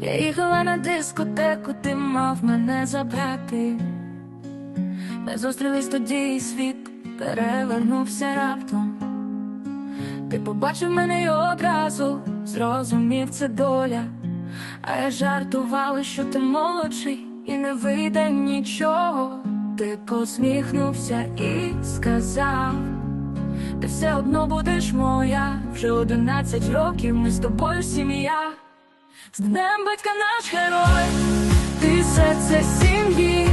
Я їхала на дискотеку, ти мав мене забрати. Ми зустрілись тоді, і світ перевернувся раптом. Ти побачив мене і одразу зрозумів це доля. А я жартувала, що ти молодший і не вийде нічого. Ти посміхнувся і сказав. Ти все одно будеш моя, вже одинадцять років ми з тобою сім'я. З днем батька наш герой, ти серце сім'ї.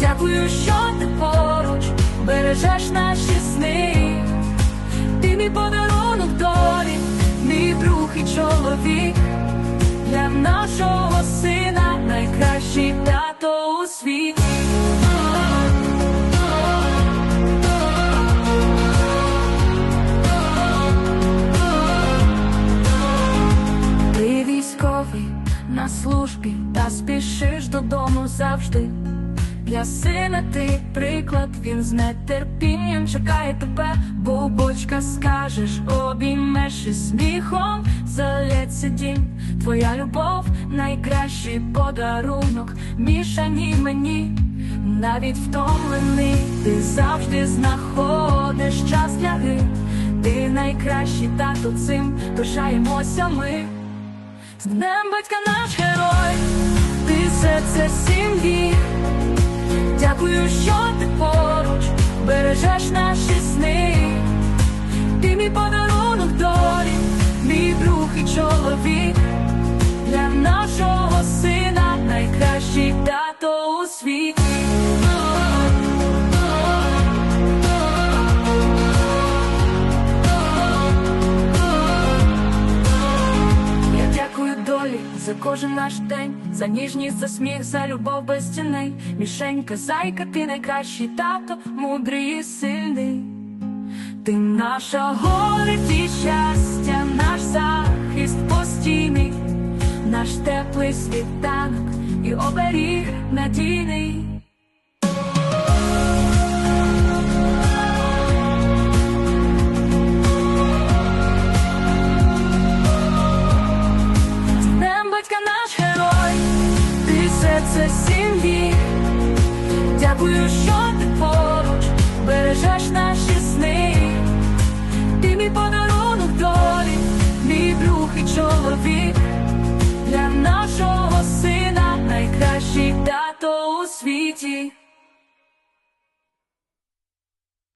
Дякую, що ти поруч, бережеш наші сни. Ти мій подарунок долі, мій друг і чоловік. Для нашого сина найкращий тато у світі. Службі та спішиш додому завжди. Для сина ти приклад, він з нетерпінням чекає тебе, бубочка скажеш, обіймеш і сміхом залється дім. Твоя любов найкращий подарунок, мішані мені, навіть втомлений, ти завжди знаходиш час для гри. Ти найкращий тато цим пишаємося ми. З днем батька наш герой, ти серце сім'ї. Дякую, що ти поруч, бережеш наші сни. Ти мій подарунок долі, мій друг і чоловік. За кожен наш день, за ніжність, за сміх, за любов без ціней. Мішенька, зайка, ти найкращий тато, мудрий і сильний. Ти наша горить і щастя, наш захист постійний, наш теплий світанок і оберіг надійний. Серце сім'ї. Дякую, що ти поруч, бережеш наші сни. Ти мій подарунок долі, мій друг і чоловік. Для нашого сина найкращий тато у світі.